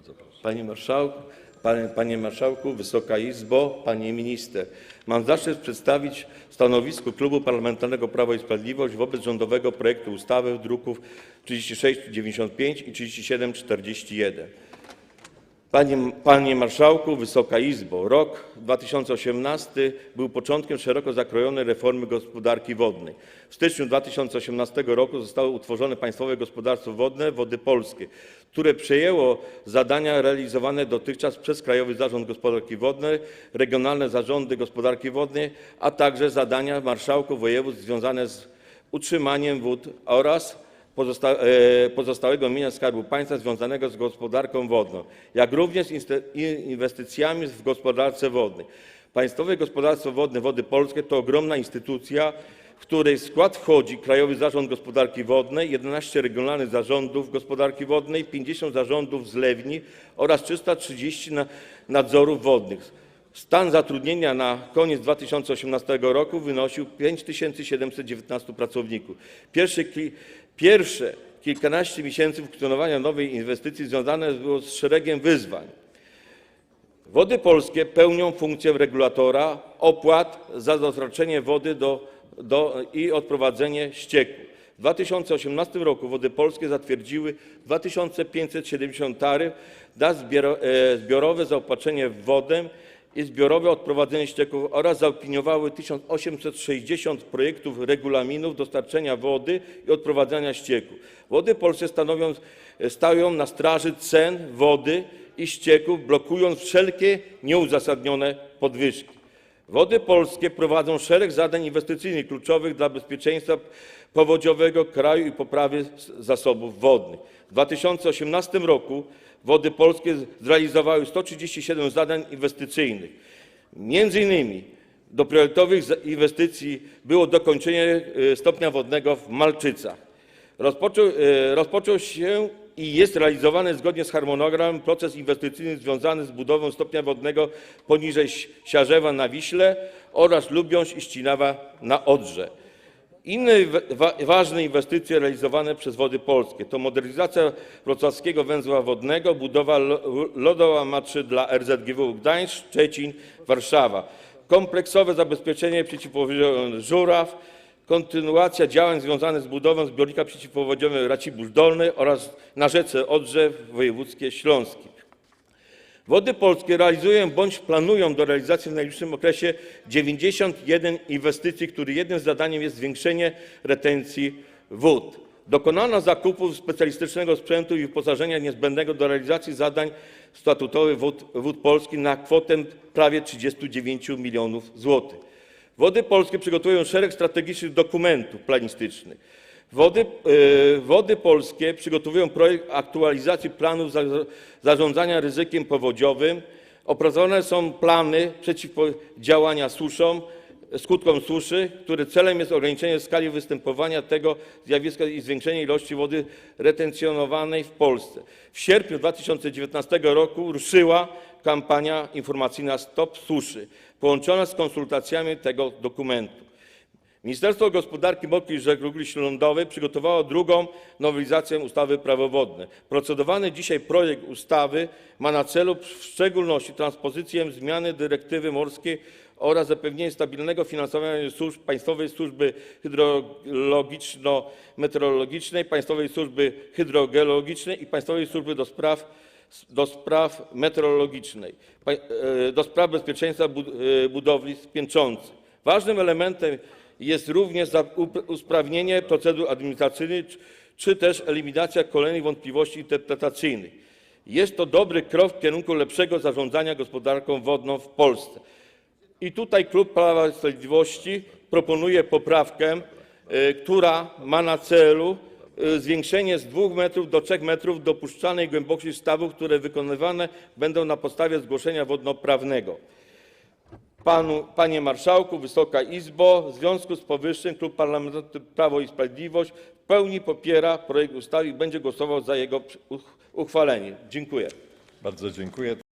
Bardzo proszę. Panie Marszałku, panie, panie Marszałku, Wysoka Izbo, Pani Minister. Mam zaszczyt przedstawić stanowisko Klubu Parlamentarnego Prawo i Sprawiedliwość wobec rządowego projektu ustawy w druków 3695 i 3741. Panie, Marszałku, Wysoka Izbo, rok 2018 był początkiem szeroko zakrojonej reformy gospodarki wodnej. W styczniu 2018 roku zostało utworzone Państwowe Gospodarstwo Wodne Wody Polskie, które przejęło zadania realizowane dotychczas przez Krajowy Zarząd Gospodarki Wodnej, regionalne zarządy gospodarki wodnej, a także zadania marszałków województw związane z utrzymaniem wód oraz pozostałego mienia Skarbu Państwa związanego z gospodarką wodną, jak również inwestycjami w gospodarce wodnej. Państwowe Gospodarstwo Wodne Wody Polskie to ogromna instytucja, w której skład wchodzi Krajowy Zarząd Gospodarki Wodnej, 11 regionalnych zarządów gospodarki wodnej, 50 zarządów zlewni oraz 330 na- nadzorów wodnych. Stan zatrudnienia na koniec 2018 roku wynosił 5719 pracowników. Pierwsze, ki- pierwsze kilkanaście miesięcy funkcjonowania nowej inwestycji związane było z szeregiem wyzwań. Wody Polskie pełnią funkcję regulatora opłat za dostarczenie wody i odprowadzenie ścieków. W 2018 roku Wody Polskie zatwierdziły 2570 taryf na e, zbiorowe zaopatrzenie w wodę i zbiorowe odprowadzenie ścieków oraz zaopiniowały 1860 projektów regulaminów dostarczenia wody i odprowadzania ścieków. Wody Polskie stanowią, stają na straży cen wody i ścieków, blokując wszelkie nieuzasadnione podwyżki. Wody Polskie prowadzą szereg zadań inwestycyjnych kluczowych dla bezpieczeństwa powodziowego kraju i poprawy zasobów wodnych. W 2018 roku Wody Polskie zrealizowały 137 zadań inwestycyjnych. Między innymi do priorytetowych inwestycji było dokończenie e, stopnia wodnego w Malczycach. I jest realizowany zgodnie z harmonogramem proces inwestycyjny związany z budową stopnia wodnego poniżej Si- Siarzewa na Wiśle oraz Lubiąż i Ścinawa na Odrze. Inne wa- ważne inwestycje realizowane przez Wody Polskie to modernizacja wrocławskiego węzła wodnego, budowa lo- lodołamaczy dla RZGW Gdańsk, Szczecin, Warszawa, kompleksowe zabezpieczenie przeciwpowodziowe Żuraw, kontynuacja działań związanych z budową zbiornika przeciwpowodziowego Racibórz Dolny oraz na rzece Odrze w województwie śląskim. Wody Polskie realizują bądź planują do realizacji w najbliższym okresie 91 inwestycji, których jednym zadaniem jest zwiększenie retencji wód. Dokonano zakupów specjalistycznego sprzętu i wyposażenia niezbędnego do realizacji zadań statutowych Wód, Wód na kwotę prawie 39 milionów złotych. Wody Polskie przygotowują szereg strategicznych dokumentów planistycznych. Wody, e, Wody Polskie przygotowują projekt aktualizacji planów za, zarządzania ryzykiem powodziowym. Opracowane są plany przeciwdziałania suszom, skutkom suszy, których celem jest ograniczenie skali występowania tego zjawiska i zwiększenie ilości wody retencjonowanej w Polsce. W sierpniu 2019 roku ruszyła kampania informacyjna Stop Suszy, połączona z konsultacjami tego dokumentu. Ministerstwo Gospodarki Morskiej i Żeglugi Śródlądowej przygotowało drugą nowelizację ustawy Prawo wodne. Procedowany dzisiaj projekt ustawy ma na celu w szczególności transpozycję zmiany dyrektywy morskiej oraz zapewnienie stabilnego finansowania służb Państwowej Służby Hydrologiczno-Meteorologicznej, Państwowej Służby Hydrogeologicznej i Państwowej Służby do Spraw meteorologicznej, e, do spraw bezpieczeństwa e, budowli piętrzących. Ważnym elementem jest również usprawnienie procedur administracyjnych czy- czy też eliminacja kolejnych wątpliwości interpretacyjnych. Jest to dobry krok w kierunku lepszego zarządzania gospodarką wodną w Polsce. I tutaj klub Prawa i Sprawiedliwości proponuje poprawkę, e, która ma na celu e, zwiększenie z 2 metrów do 3 metrów dopuszczalnej głębokości stawów, które wykonywane będą na podstawie zgłoszenia wodnoprawnego. Panu, panie Marszałku, Wysoka Izbo, w związku z powyższym Klub Parlamentarny Prawo i Sprawiedliwość w pełni popiera projekt ustawy i będzie głosował za jego uchwaleniem. Dziękuję. Bardzo dziękuję.